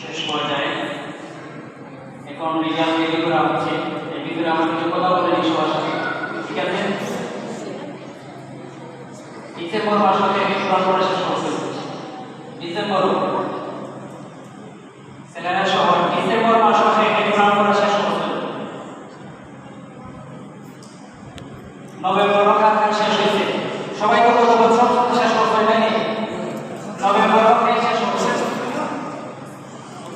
শেষ পর্যায়ে এখন করা হচ্ছে কিছু কথা বলে সবার সাথে। ঠিক আছে? ডিসেম্বর মাস পড়া শেষ করছে ডিসেম্বর ছেলেরা পড়া শেষ হয়েছে। সবাই বছর শেষ করছে নাকি নভেম্বর শেষ করছে এটা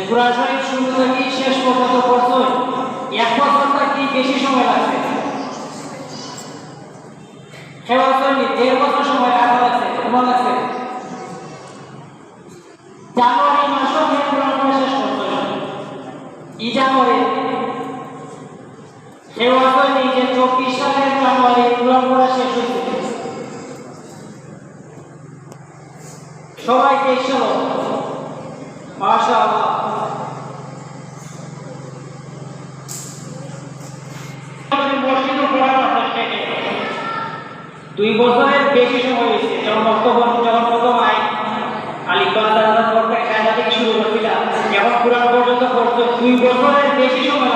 কোরআন শরীফ শুরু থেকে শেষ পর্যন্ত পড়ছো এক বছর থেকে বেশি সময় লাগছে? সে বছর নি দেড় বছর সময় কাটা লাগছে কেমন লাগছে। জানুয়ারি মাসও কোরআন শেষ করছ ই জানুয়ারি। সে বছর যে চব্বিশ সালের জানুয়ারি কোরআন পড়া শেষ হয়েছে। সবাই তেইশ দুই বছরের বেশি সময় হয়েছে। যেমন অক্টোবর যখন প্রথম আয় আলিফাল থেকে শুরু করছিলাম। এখন পুরান পর্যন্ত দুই বছরের বেশি সময়